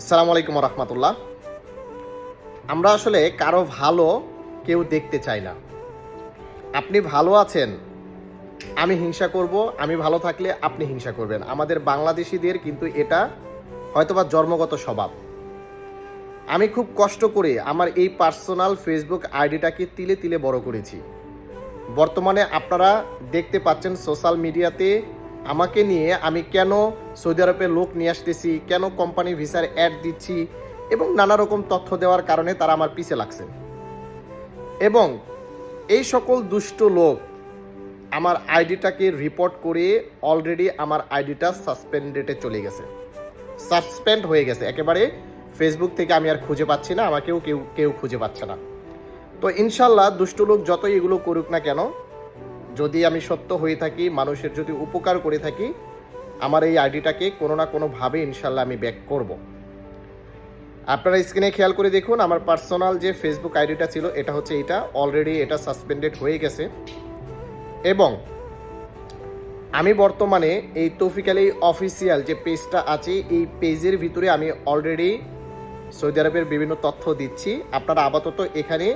আসসালামু আলাইকুম রহমতুল্লাহ। আমরা আসলে কারও ভালো কেউ দেখতে চাই না। আপনি ভালো আছেন, আমি হিংসা করব, আমি ভালো থাকলে আপনি হিংসা করবেন। আমাদের বাংলাদেশিদের কিন্তু এটা হয়তোবা জন্মগত স্বভাব। আমি খুব কষ্ট করে আমার এই পার্সোনাল ফেসবুক আইডিটাকে তিলে তিলে বড় করেছি। বর্তমানে আপনারা দেখতে পাচ্ছেন সোশ্যাল মিডিয়াতে আমাকে নিয়ে আমি কেন সৌদি আরবের লোক নিয়ে আসতেছি, কেন কোম্পানি ভিসার অ্যাড দিচ্ছি এবং নানা রকম তথ্য দেওয়ার কারণে তারা আমার পিছে লাগছে। এবং এই সকল দুষ্ট লোক আমার আইডিটাকে রিপোর্ট করে অলরেডি আমার আইডিটা সাসপেন্ডেডে চলে গেছে। সাসপেন্ড হয়ে গেছে। একেবারে ফেসবুক থেকে আমি আর খুঁজে পাচ্ছি না, আমাকেও কেউ কেউ খুঁজে পাচ্ছে না। তো ইনশাল্লাহ দুষ্ট লোক যতই এগুলো করুক না কেন যদি আমি সত্য হয়ে থাকি, মানুষের যদি উপকার করে থাকি, আমার এই আইডিটাকে কোনো না কোনোভাবে ইনশাল্লাহ আমি ব্যাক করব। আপনারা স্ক্রিনে খেয়াল করে দেখুন, আমার পার্সোনাল যে ফেসবুক আইডিটা ছিল, এটা হচ্ছে এটা অলরেডি এটা সাসপেন্ডেড হয়ে গেছে। এবং আমি বর্তমানে এই তৌফিক আলী অফিসিয়াল যে পেজটা আছে, এই পেজের ভিতরে আমি অলরেডি সৌদি আরবের বিভিন্ন তথ্য দিচ্ছি। আপনারা আপাতত এখানে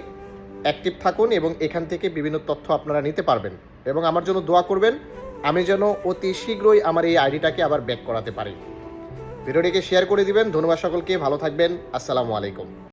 অ্যাক্টিভ থাকুন এবং এখান থেকে বিভিন্ন তথ্য আপনারা নিতে পারবেন। এবং আমার জন্য দোয়া করবেন, আমি যেন অতি শীঘ্রই আমার এই আইডিটাকে আবার ব্যাক করাতে পারি। ভিডিওটিকে শেয়ার করে দিবেন। ধন্যবাদ সকলকে। ভালো থাকবেন। আসসালামু আলাইকুম।